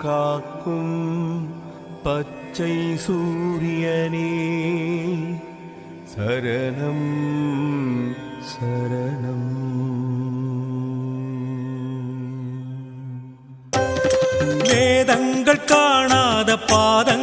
காக்கும் பச்சை சூரியனே. சரணம் சரணம். வேதங்கள் காணாத பாதங்கள்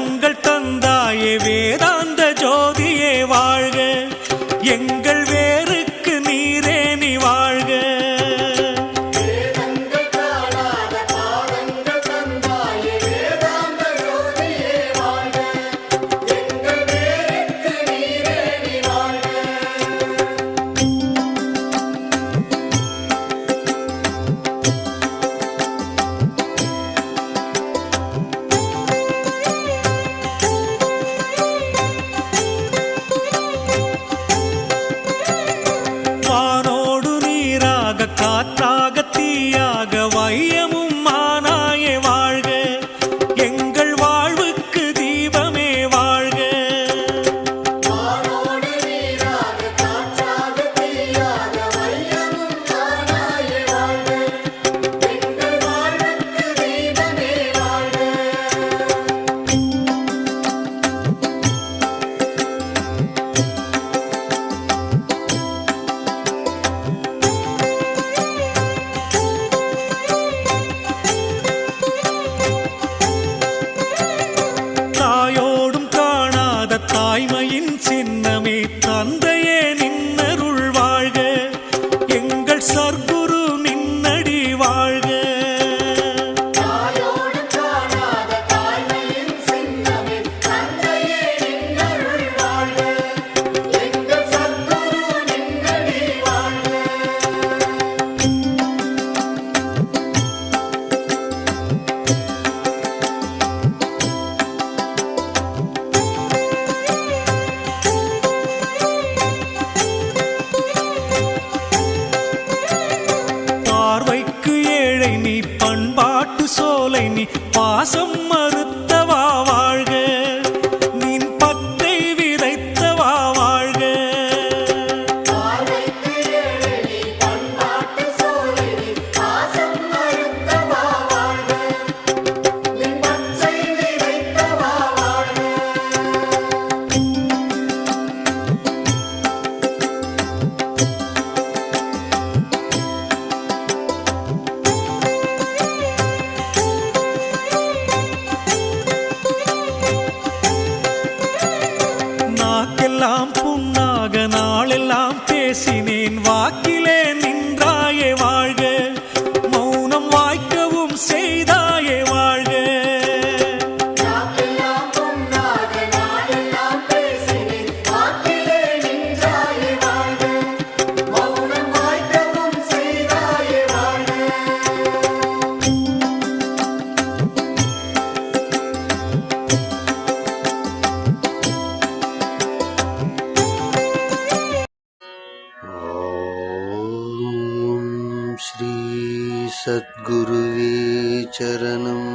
தாய்மையின் சின்ன பாசம் நாளெல்லாம் புண்ணாக நாளெல்லாம் பேசின श्रीसद्गुरुवे चरणम्